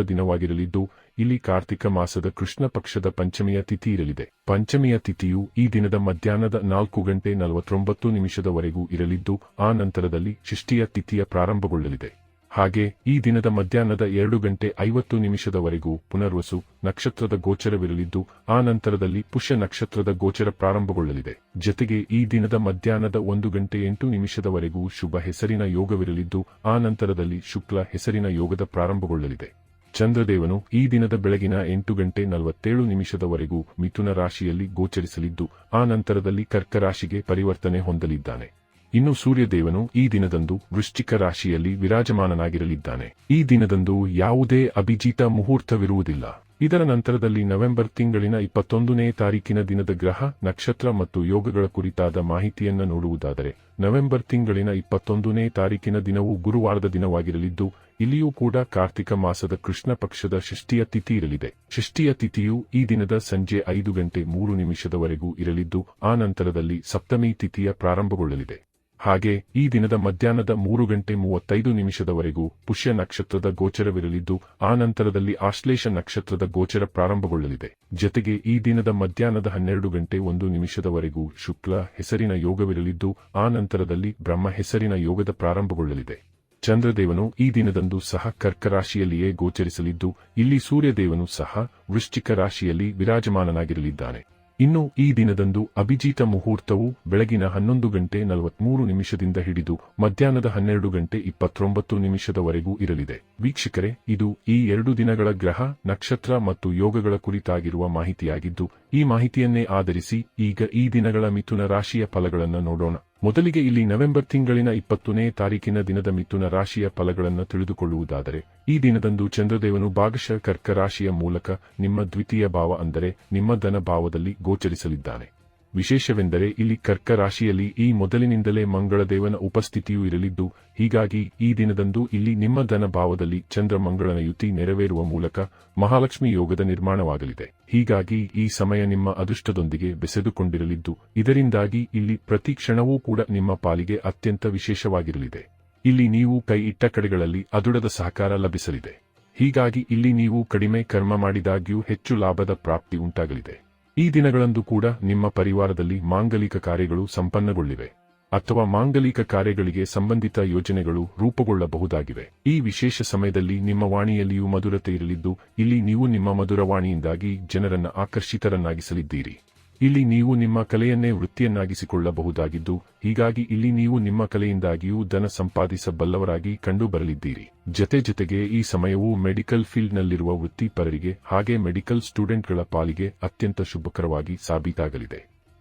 ದಿನವಾಗಿರಲಿದ್ದು, ಇಲ್ಲಿ ಕಾರ್ತಿಕ ಮಾಸದ ಕೃಷ್ಣ ಪಕ್ಷದ ಪಂಚಮಿಯ ತಿಥಿ ಇರಲಿದೆ. ಪಂಚಮಿಯ ತಿಥಿಯು ಈ ದಿನದ ಮಧ್ಯಾಹ್ನದ ನಾಲ್ಕು ಗಂಟೆ ನಲವತ್ತೊಂಬತ್ತು ನಿಮಿಷದವರೆಗೂ ಇರಲಿದ್ದು, ಆ ನಂತರದಲ್ಲಿ ಷಷ್ಠಿಯ ತಿಥಿಯ ಪ್ರಾರಂಭಗೊಳ್ಳಲಿದೆ. ಹಾಗೆ ಈ ದಿನದ ಮಧ್ಯಾಹ್ನದ ಎರಡು ಗಂಟೆ ಐವತ್ತು ನಿಮಿಷದವರೆಗೂ ಪುನರ್ವಸು ನಕ್ಷತ್ರದ ಗೋಚರವಿರಲಿದ್ದು, ಆ ನಂತರದಲ್ಲಿ ಪುಷ್ಯ ನಕ್ಷತ್ರದ ಗೋಚರ ಪ್ರಾರಂಭಗೊಳ್ಳಲಿದೆ. ಜತೆಗೆ ಈ ದಿನದ ಮಧ್ಯಾಹ್ನದ ಒಂದು ಗಂಟೆ ಎಂಟು ನಿಮಿಷದವರೆಗೂ ಶುಭ ಹೆಸರಿನ ಯೋಗವಿರಲಿದ್ದು, ಆ ನಂತರದಲ್ಲಿ ಶುಕ್ಲ ಹೆಸರಿನ ಯೋಗದ ಪ್ರಾರಂಭಗೊಳ್ಳಲಿದೆ. ಚಂದ್ರದೇವನು ಈ ದಿನದ ಬೆಳಗಿನ ಎಂಟು ಗಂಟೆ ನಲವತ್ತೇಳು ನಿಮಿಷದವರೆಗೂ ಮಿಥುನ ರಾಶಿಯಲ್ಲಿ ಗೋಚರಿಸಲಿದ್ದು, ಆ ನಂತರದಲ್ಲಿ ಕರ್ಕ ರಾಶಿಗೆ ಪರಿವರ್ತನೆ ಹೊಂದಲಿದ್ದಾನೆ. ಇನ್ನು ಸೂರ್ಯದೇವನು ಈ ದಿನದಂದು ವೃಶ್ಚಿಕ ರಾಶಿಯಲ್ಲಿ ವಿರಾಜಮಾನನಾಗಿರಲಿದ್ದಾನೆ. ಈ ದಿನದಂದು ಯಾವುದೇ ಅಭಿಜಿತ ಮುಹೂರ್ತವಿರುವುದಿಲ್ಲ. ಇದರ ನಂತರದಲ್ಲಿ ನವೆಂಬರ್ ತಿಂಗಳಿನ ಇಪ್ಪತ್ತೊಂದನೇ ತಾರೀಕಿನ ದಿನದ ಗ್ರಹ, ನಕ್ಷತ್ರ ಮತ್ತು ಯೋಗಗಳ ಕುರಿತಾದ ಮಾಹಿತಿಯನ್ನು ನೋಡುವುದಾದರೆ, ನವೆಂಬರ್ ತಿಂಗಳಿನ ಇಪ್ಪತ್ತೊಂದನೇ ತಾರೀಕಿನ ದಿನವು ಗುರುವಾರದ ದಿನವಾಗಿರಲಿದ್ದು ಇಲ್ಲಿಯೂ ಕೂಡ ಕಾರ್ತಿಕ ಮಾಸದ ಕೃಷ್ಣ ಪಕ್ಷದ ಷಷ್ಠಿಯ ತಿಥಿ ಇರಲಿದೆ. ಷಷ್ಠಿಯ ತಿಥಿಯು ಈ ದಿನದ ಸಂಜೆ ಐದು ಗಂಟೆ ಮೂರು ನಿಮಿಷದವರೆಗೂ ಇರಲಿದ್ದು, ಆ ನಂತರದಲ್ಲಿ ಸಪ್ತಮಿ ತಿಥಿಯ ಪ್ರಾರಂಭಗೊಳ್ಳಲಿದೆ. ಹಾಗೆ ಈ ದಿನದ ಮಧ್ಯಾಹ್ನದ ಮೂರು ಗಂಟೆ ಮೂವತ್ತೈದು ನಿಮಿಷದವರೆಗೂ ಪುಷ್ಯ ನಕ್ಷತ್ರದ ಗೋಚರವಿರಲಿದ್ದು, ಆ ನಂತರದಲ್ಲಿ ಆಶ್ಲೇಷ ನಕ್ಷತ್ರದ ಗೋಚರ ಪ್ರಾರಂಭಗೊಳ್ಳಲಿದೆ. ಜತೆಗೆ ಈ ದಿನದ ಮಧ್ಯಾಹ್ನದ ಹನ್ನೆರಡು ಗಂಟೆ ಒಂದು ನಿಮಿಷದವರೆಗೂ ಶುಕ್ಲ ಹೆಸರಿನ ಯೋಗವಿರಲಿದ್ದು, ಆ ನಂತರದಲ್ಲಿ ಬ್ರಹ್ಮ ಹೆಸರಿನ ಯೋಗದ ಪ್ರಾರಂಭಗೊಳ್ಳಲಿದೆ. ಚಂದ್ರದೇವನು ಈ ದಿನದಂದು ಸಹ ಕರ್ಕ ರಾಶಿಯಲ್ಲಿಯೇ ಗೋಚರಿಸಲಿದ್ದು, ಇಲ್ಲಿ ಸೂರ್ಯದೇವನು ಸಹ ವೃಶ್ಚಿಕ ರಾಶಿಯಲ್ಲಿ ವಿರಾಜಮಾನನಾಗಿರಲಿದ್ದಾನೆ. ಇನ್ನು ಈ ದಿನದಂದು ಅಭಿಜಿತ ಮುಹೂರ್ತವು ಬೆಳಗಿನ ಹನ್ನೊಂದು ಗಂಟೆ ನಲವತ್ಮೂರು ನಿಮಿಷದಿಂದ ಹಿಡಿದು ಮಧ್ಯಾಹ್ನದ ಹನ್ನೆರಡು ಗಂಟೆ ಇಪ್ಪತ್ತೊಂಬತ್ತು ನಿಮಿಷದವರೆಗೂ ಇರಲಿದೆ. ವೀಕ್ಷಕರೇ, ಇದು ಈ ಎರಡು ದಿನಗಳ ಗ್ರಹ, ನಕ್ಷತ್ರ ಮತ್ತು ಯೋಗಗಳ ಕುರಿತಾಗಿರುವ ಮಾಹಿತಿಯಾಗಿದ್ದು ಈ ಮಾಹಿತಿಯನ್ನೇ ಆಧರಿಸಿ ಈಗ ಈ ದಿನಗಳ ಮಿಥುನ ರಾಶಿಯ ಫಲಗಳನ್ನು ನೋಡೋಣ. ಮೊದಲಿಗೆ ಇಲ್ಲಿ ನವೆಂಬರ್ ತಿಂಗಳಿನ ಇಪ್ಪತ್ತನೇ ತಾರೀಕಿನ ದಿನದ ಮಿಥುನ ರಾಶಿಯ ಫಲಗಳನ್ನು ತಿಳಿದುಕೊಳ್ಳುವುದಾದರೆ, ಈ ದಿನದಂದು ಚಂದ್ರದೇವನು ಭಾಗಶಃ ಕರ್ಕ ರಾಶಿಯ ಮೂಲಕ ನಿಮ್ಮ ದ್ವಿತೀಯ ಭಾವ ಅಂದರೆ ನಿಮ್ಮ ಧನ ಭಾವದಲ್ಲಿ ಗೋಚರಿಸಲಿದ್ದಾನೆ. ವಿಶೇಷವೆಂದರೆ ಇಲ್ಲಿ ಕರ್ಕ ರಾಶಿಯಲ್ಲಿ ಈ ಮೊದಲಿನಿಂದಲೇ ಮಂಗಳದೇವನ ಉಪಸ್ಥಿತಿಯೂ ಇರಲಿದ್ದು, ಹೀಗಾಗಿ ಈ ದಿನದಂದು ಇಲ್ಲಿ ನಿಮ್ಮ ಧನ ಭಾವದಲ್ಲಿ ಚಂದ್ರ ಮಂಗಳನ ಯುತಿ ನೆರವೇರುವ ಮೂಲಕ ಮಹಾಲಕ್ಷ್ಮಿ ಯೋಗದ ನಿರ್ಮಾಣವಾಗಲಿದೆ. ಹೀಗಾಗಿ ಈ ಸಮಯ ನಿಮ್ಮ ಅದೃಷ್ಟದೊಂದಿಗೆ ಬೆಸೆದುಕೊಂಡಿರಲಿದ್ದು, ಇದರಿಂದಾಗಿ ಇಲ್ಲಿ ಪ್ರತಿ ಕ್ಷಣವೂ ಕೂಡ ನಿಮ್ಮ ಪಾಲಿಗೆ ಅತ್ಯಂತ ವಿಶೇಷವಾಗಿರಲಿದೆ. ಇಲ್ಲಿ ನೀವು ಕೈ ಇಟ್ಟ ಕಡೆಗಳಲ್ಲಿ ಅದುಡದ ಸಹಕಾರ ಲಭಿಸಲಿದೆ. ಹೀಗಾಗಿ ಇಲ್ಲಿ ನೀವು ಕಡಿಮೆ ಕರ್ಮ ಮಾಡಿದಾಗ್ಯೂ ಹೆಚ್ಚು ಲಾಭದ ಪ್ರಾಪ್ತಿ ಉಂಟಾಗಲಿದೆ. ಈ ದಿನಗಳಂದು ಕೂಡ ನಿಮ್ಮ ಪರಿವಾರದಲ್ಲಿ ಮಾಂಗಲಿಕ ಕಾರ್ಯಗಳು ಸಂಪನ್ನಗೊಳ್ಳಿವೆ ಅಥವಾ ಮಾಂಗಲಿಕ ಕಾರ್ಯಗಳಿಗೆ ಸಂಬಂಧಿತ ಯೋಜನೆಗಳು ರೂಪುಗೊಳ್ಳಬಹುದಾಗಿವೆ. ಈ ವಿಶೇಷ ಸಮಯದಲ್ಲಿ ನಿಮ್ಮ ವಾಣಿಯಲ್ಲಿಯೂ ಮಧುರತೆ ಇರಲಿದ್ದು, ಇಲ್ಲಿ ನೀವು ನಿಮ್ಮ ಮಧುರವಾಣಿಯಿಂದಾಗಿ ಜನರನ್ನು ಆಕರ್ಷಿತರನ್ನಾಗಿಸಲಿದ್ದೀರಿ. ಇಲ್ಲಿ ನೀವು ನಿಮ್ಮ ಕಲೆಯನ್ನೇ ವೃತ್ತಿಯನ್ನಾಗಿಸಿಕೊಳ್ಳಬಹುದಾಗಿದ್ದು, ಹೀಗಾಗಿ ಇಲ್ಲಿ ನೀವು ನಿಮ್ಮ ಕಲೆಯಿಂದಾಗಿಯೂ ಧನ ಸಂಪಾದಿಸಬಲ್ಲವರಾಗಿ ಕಂಡುಬರಲಿದ್ದೀರಿ. ಜತೆ ಜತೆಗೆ ಈ ಸಮಯವು ಮೆಡಿಕಲ್ ಫೀಲ್ಡ್ನಲ್ಲಿರುವ ವೃತ್ತಿಪರರಿಗೆ ಹಾಗೆ ಮೆಡಿಕಲ್ ಸ್ಟೂಡೆಂಟ್ಗಳ ಪಾಲಿಗೆ ಅತ್ಯಂತ ಶುಭಕರವಾಗಿ ಸಾಬೀತಾಗಲಿದೆ.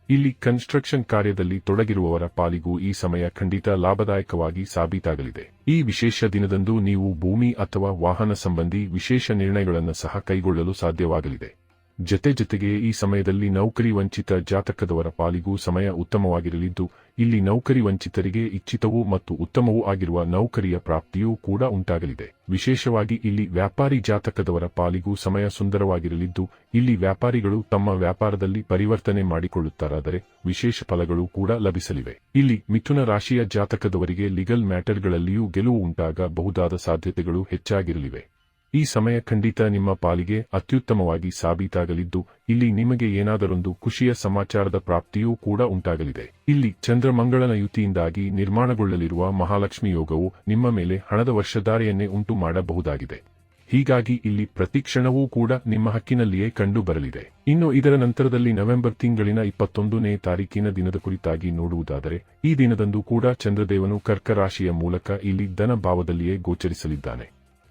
ಇಲ್ಲಿ ಕನ್ಸ್ಟ್ರಕ್ಷನ್ ಕಾರ್ಯದಲ್ಲಿ ತೊಡಗಿರುವವರ ಪಾಲಿಗೂ ಈ ಸಮಯ ಖಂಡಿತ ಲಾಭದಾಯಕವಾಗಿ ಸಾಬೀತಾಗಲಿದೆ. ಈ ವಿಶೇಷ ದಿನದಂದು ನೀವು ಭೂಮಿ ಅಥವಾ ವಾಹನ ಸಂಬಂಧಿ ವಿಶೇಷ ನಿರ್ಣಯಗಳನ್ನು ಸಹ ಕೈಗೊಳ್ಳಲು ಸಾಧ್ಯವಾಗಲಿದೆ. ಜತೆ ಜತೆಗೆ ಈ ಸಮಯದಲ್ಲಿ ನೌಕರಿ ವಂಚಿತ ಜಾತಕದವರ ಪಾಲಿಗೂ ಸಮಯ ಉತ್ತಮವಾಗಿರಲಿದ್ದು, ಇಲ್ಲಿ ನೌಕರಿ ವಂಚಿತರಿಗೆ ಇಚ್ಛಿತವೂ ಮತ್ತು ಉತ್ತಮವೂ ಆಗಿರುವ ನೌಕರಿಯ ಪ್ರಾಪ್ತಿಯೂ ಕೂಡ ಉಂಟಾಗಲಿದೆ. ವಿಶೇಷವಾಗಿ ಇಲ್ಲಿ ವ್ಯಾಪಾರಿ ಜಾತಕದವರ ಪಾಲಿಗೂ ಸಮಯ ಸುಂದರವಾಗಿರಲಿದ್ದು, ಇಲ್ಲಿ ವ್ಯಾಪಾರಿಗಳು ತಮ್ಮ ವ್ಯಾಪಾರದಲ್ಲಿ ಪರಿವರ್ತನೆ ಮಾಡಿಕೊಳ್ಳುತ್ತಾರಾದರೆ ವಿಶೇಷ ಫಲಗಳು ಕೂಡ ಲಭಿಸಲಿವೆ. ಇಲ್ಲಿ ಮಿಥುನ ರಾಶಿಯ ಜಾತಕದವರಿಗೆ ಲೀಗಲ್ ಮ್ಯಾಟರ್ಗಳಲ್ಲಿಯೂ ಗೆಲುವು ಉಂಟಾಗಬಹುದಾದ ಸಾಧ್ಯತೆಗಳು ಹೆಚ್ಚಾಗಿರಲಿವೆ. ಈ ಸಮಯ ಖಂಡಿತ ನಿಮ್ಮ ಪಾಲಿಗೆ ಅತ್ಯುತ್ತಮವಾಗಿ ಸಾಬೀತಾಗಲಿದ್ದು, ಇಲ್ಲಿ ನಿಮಗೆ ಏನಾದರೊಂದು ಖುಷಿಯ ಸಮಾಚಾರದ ಪ್ರಾಪ್ತಿಯೂ ಕೂಡ ಉಂಟಾಗಲಿದೆ. ಇಲ್ಲಿ ಚಂದ್ರಮಂಗಳನ ಯುತಿಯಿಂದಾಗಿ ನಿರ್ಮಾಣಗೊಳ್ಳಲಿರುವ ಮಹಾಲಕ್ಷ್ಮಿ ಯೋಗವು ನಿಮ್ಮ ಮೇಲೆ ಹಣದ ವರ್ಷಧಾರೆಯನ್ನೇ ಉಂಟು ಮಾಡಬಹುದಾಗಿದೆ. ಹೀಗಾಗಿ ಇಲ್ಲಿ ಪ್ರತಿಕ್ಷಣವೂ ಕೂಡ ನಿಮ್ಮ ಹಕ್ಕಿನಲ್ಲಿಯೇ ಕಂಡು ಬರಲಿದೆ ಇನ್ನು ಇದರ ನಂತರದಲ್ಲಿ ನವೆಂಬರ್ ತಿಂಗಳಿನ ಇಪ್ಪತ್ತೊಂದನೇ ತಾರೀಕಿನ ದಿನದ ಕುರಿತಾಗಿ ನೋಡುವುದಾದರೆ, ಈ ದಿನದಂದು ಕೂಡ ಚಂದ್ರದೇವನು ಕರ್ಕರಾಶಿಯ ಮೂಲಕ ಇಲ್ಲಿ ಧನಭಾವದಲ್ಲಿಯೇ ಗೋಚರಿಸಲಿದ್ದಾನೆ.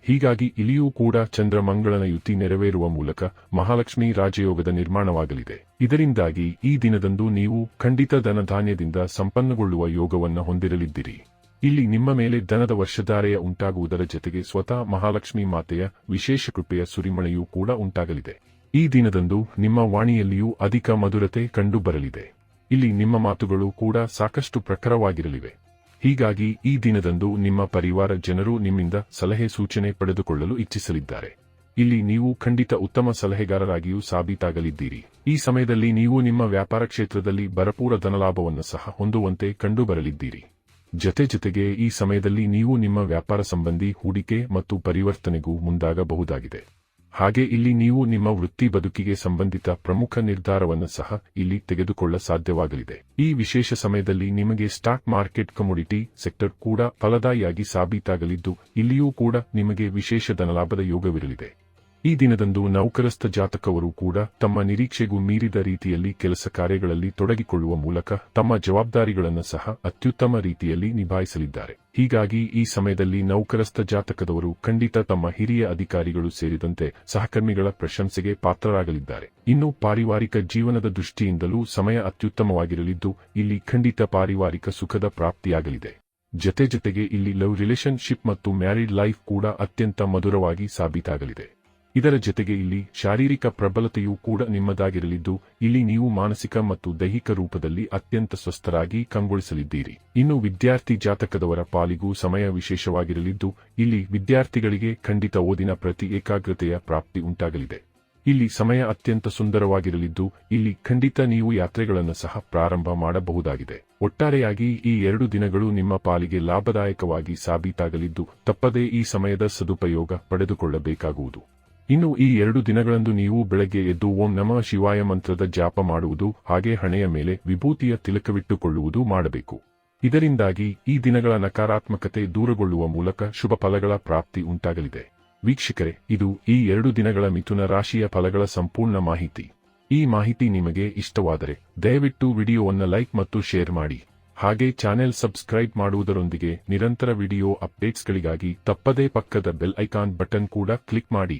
ಹೀಗಾಗಿ ಇಲ್ಲಿಯೂ ಕೂಡ ಚಂದ್ರಮಂಗಳನ ಯುತಿ ನೆರವೇರುವ ಮೂಲಕ ಮಹಾಲಕ್ಷ್ಮಿ ರಾಜಯೋಗದ ನಿರ್ಮಾಣವಾಗಲಿದೆ. ಇದರಿಂದಾಗಿ ಈ ದಿನದಂದು ನೀವು ಖಂಡಿತ ಧನಧಾನ್ಯದಿಂದ ಸಂಪನ್ನಗೊಳ್ಳುವ ಯೋಗವನ್ನು ಹೊಂದಿರಲಿದ್ದೀರಿ. ಇಲ್ಲಿ ನಿಮ್ಮ ಮೇಲೆ ಧನದ ವರ್ಷಧಾರೆಯ ಉಂಟಾಗುವುದರ ಜೊತೆಗೆ ಸ್ವತಃ ಮಹಾಲಕ್ಷ್ಮಿ ಮಾತೆಯ ವಿಶೇಷ ಕೃಪೆಯ ಸುರಿಮಳೆಯೂ ಕೂಡ ಉಂಟಾಗಲಿದೆ. ಈ ದಿನದಂದು ನಿಮ್ಮ ವಾಣಿಯಲ್ಲಿಯೂ ಅಧಿಕ ಮಧುರತೆ ಕಂಡುಬರಲಿದೆ. ಇಲ್ಲಿ ನಿಮ್ಮ ಮಾತುಗಳು ಕೂಡ ಸಾಕಷ್ಟು ಪ್ರಖರವಾಗಿರಲಿವೆ. ಹೀಗಾಗಿ ಈ ದಿನದಂದು ನಿಮ್ಮ ಪರಿವಾರ ಜನರು ನಿಮ್ಮಿಂದ ಸಲಹೆ ಸೂಚನೆ ಪಡೆದುಕೊಳ್ಳಲು ಇಚ್ಛಿಸಲಿದ್ದಾರೆ. ಇಲ್ಲಿ ನೀವು ಖಂಡಿತ ಉತ್ತಮ ಸಲಹೆಗಾರರಾಗಿಯೂ ಸಾಬೀತಾಗಲಿದ್ದೀರಿ. ಈ ಸಮಯದಲ್ಲಿ ನೀವು ನಿಮ್ಮ ವ್ಯಾಪಾರ ಕ್ಷೇತ್ರದಲ್ಲಿ ಭರಪೂರ ಧನಲಾಭವನ್ನು ಸಹ ಹೊಂದುವಂತೆ ಕಂಡುಬರಲಿದ್ದೀರಿ. ಜತೆ ಜತೆಗೆ ಈ ಸಮಯದಲ್ಲಿ ನೀವು ನಿಮ್ಮ ವ್ಯಾಪಾರ ಸಂಬಂಧಿ ಹೂಡಿಕೆ ಮತ್ತು ಪರಿವರ್ತನೆಗೂ ಮುಂದಾಗಬಹುದಾಗಿದೆ. ಹಾಗೆ ಇಲ್ಲಿ ನೀವು ನಿಮ್ಮ ವೃತ್ತಿ ಬದುಕಿಗೆ ಸಂಬಂಧಿತ ಪ್ರಮುಖ ನಿರ್ಧಾರವನ್ನು ಸಹ ಇಲ್ಲಿ ತೆಗೆದುಕೊಳ್ಳ ಸಾಧ್ಯವಾಗಲಿದೆ. ಈ ವಿಶೇಷ ಸಮಯದಲ್ಲಿ ನಿಮಗೆ ಸ್ಟಾಕ್ ಮಾರ್ಕೆಟ್ ಕಮೋಡಿಟಿ ಸೆಕ್ಟರ್ ಕೂಡ ಫಲದಾಯಿಯಾಗಿ ಸಾಬೀತಾಗಲಿದ್ದು, ಇಲ್ಲಿಯೂ ಕೂಡ ನಿಮಗೆ ವಿಶೇಷ ಧನಲಾಭದ ಯೋಗವಿರಲಿದೆ. ಈ ದಿನದಂದು ನೌಕರಸ್ಥ ಜಾತಕವರು ಕೂಡ ತಮ್ಮ ನಿರೀಕ್ಷೆಗೂ ಮೀರಿದ ರೀತಿಯಲ್ಲಿ ಕೆಲಸ ಕಾರ್ಯಗಳಲ್ಲಿ ತೊಡಗಿಕೊಳ್ಳುವ ಮೂಲಕ ತಮ್ಮ ಜವಾಬ್ದಾರಿಗಳನ್ನು ಸಹ ಅತ್ಯುತ್ತಮ ರೀತಿಯಲ್ಲಿ ನಿಭಾಯಿಸಲಿದ್ದಾರೆ. ಹೀಗಾಗಿ ಈ ಸಮಯದಲ್ಲಿ ನೌಕರಸ್ಥ ಜಾತಕದವರು ಖಂಡಿತ ತಮ್ಮ ಹಿರಿಯ ಅಧಿಕಾರಿಗಳು ಸೇರಿದಂತೆ ಸಹಕರ್ಮಿಗಳ ಪ್ರಶಂಸೆಗೆ ಪಾತ್ರರಾಗಲಿದ್ದಾರೆ. ಇನ್ನು ಪಾರಿವಾರಿಕ ಜೀವನದ ದೃಷ್ಟಿಯಿಂದಲೂ ಸಮಯ ಅತ್ಯುತ್ತಮವಾಗಿರಲಿದ್ದು, ಇಲ್ಲಿ ಖಂಡಿತ ಪಾರಿವಾರಿಕ ಸುಖದ ಪ್ರಾಪ್ತಿಯಾಗಲಿದೆ. ಜತೆ ಜತೆಗೆ ಇಲ್ಲಿ ಲವ್ ರಿಲೇಶನ್ಶಿಪ್ ಮತ್ತು ಮ್ಯಾರಿಡ್ ಲೈಫ್ ಕೂಡ ಅತ್ಯಂತ ಮಧುರವಾಗಿ ಸಾಬೀತಾಗಲಿದೆ. ಇದರ ಜೊತೆಗೆ ಇಲ್ಲಿ ಶಾರೀರಿಕ ಪ್ರಬಲತೆಯೂ ಕೂಡ ನಿಮ್ಮದಾಗಿರಲಿದ್ದು, ಇಲ್ಲಿ ನೀವು ಮಾನಸಿಕ ಮತ್ತು ದೈಹಿಕ ರೂಪದಲ್ಲಿ ಅತ್ಯಂತ ಸ್ವಸ್ಥರಾಗಿ ಕಂಗೊಳಿಸಲಿದ್ದೀರಿ. ಇನ್ನು ವಿದ್ಯಾರ್ಥಿ ಜಾತಕದವರ ಪಾಲಿಗೂ ಸಮಯ ವಿಶೇಷವಾಗಿರಲಿದ್ದು, ಇಲ್ಲಿ ವಿದ್ಯಾರ್ಥಿಗಳಿಗೆ ಖಂಡಿತ ಓದಿನ ಪ್ರತಿ ಏಕಾಗ್ರತೆಯ ಪ್ರಾಪ್ತಿ ಉಂಟಾಗಲಿದೆ. ಇಲ್ಲಿ ಸಮಯ ಅತ್ಯಂತ ಸುಂದರವಾಗಿರಲಿದ್ದು, ಇಲ್ಲಿ ಖಂಡಿತ ನೀವು ಯಾತ್ರೆಗಳನ್ನು ಸಹ ಪ್ರಾರಂಭ ಮಾಡಬಹುದಾಗಿದೆ. ಒಟ್ಟಾರೆಯಾಗಿ ಈ ಎರಡು ದಿನಗಳು ನಿಮ್ಮ ಪಾಲಿಗೆ ಲಾಭದಾಯಕವಾಗಿ ಸಾಬೀತಾಗಲಿದ್ದು, ತಪ್ಪದೇ ಈ ಸಮಯದ ಸದುಪಯೋಗ ಪಡೆದುಕೊಳ್ಳಬೇಕಾಗುವುದು. ಇನ್ನು ಈ ಎರಡು ದಿನಗಳಂದು ನೀವು ಬೆಳಗ್ಗೆ ಎದ್ದು ಓಂ ನಮಃ ಶಿವಾಯ ಮಂತ್ರದ ಜಾಪ ಮಾಡುವುದು, ಹಾಗೆ ಹಣೆಯ ಮೇಲೆ ವಿಭೂತಿಯ ತಿಲಕವಿಟ್ಟುಕೊಳ್ಳುವುದು ಮಾಡಬೇಕು. ಇದರಿಂದಾಗಿ ಈ ದಿನಗಳ ನಕಾರಾತ್ಮಕತೆ ದೂರಗೊಳ್ಳುವ ಮೂಲಕ ಶುಭ ಫಲಗಳ ಪ್ರಾಪ್ತಿ ಉಂಟಾಗಲಿದೆ. ವೀಕ್ಷಕರೇ, ಇದು ಈ ಎರಡು ದಿನಗಳ ಮಿಥುನ ರಾಶಿಯ ಫಲಗಳ ಸಂಪೂರ್ಣ ಮಾಹಿತಿ. ಈ ಮಾಹಿತಿ ನಿಮಗೆ ಇಷ್ಟವಾದರೆ ದಯವಿಟ್ಟು ವಿಡಿಯೋವನ್ನು ಲೈಕ್ ಮತ್ತು ಶೇರ್ ಮಾಡಿ. ಹಾಗೆ ಚಾನೆಲ್ ಸಬ್ಸ್ಕ್ರೈಬ್ ಮಾಡುವುದರೊಂದಿಗೆ ನಿರಂತರ ವಿಡಿಯೋ ಅಪ್ಡೇಟ್ಸ್ಗಳಿಗಾಗಿ ತಪ್ಪದೇ ಪಕ್ಕದ ಬೆಲ್ ಐಕಾನ್ ಬಟನ್ ಕೂಡ ಕ್ಲಿಕ್ ಮಾಡಿ.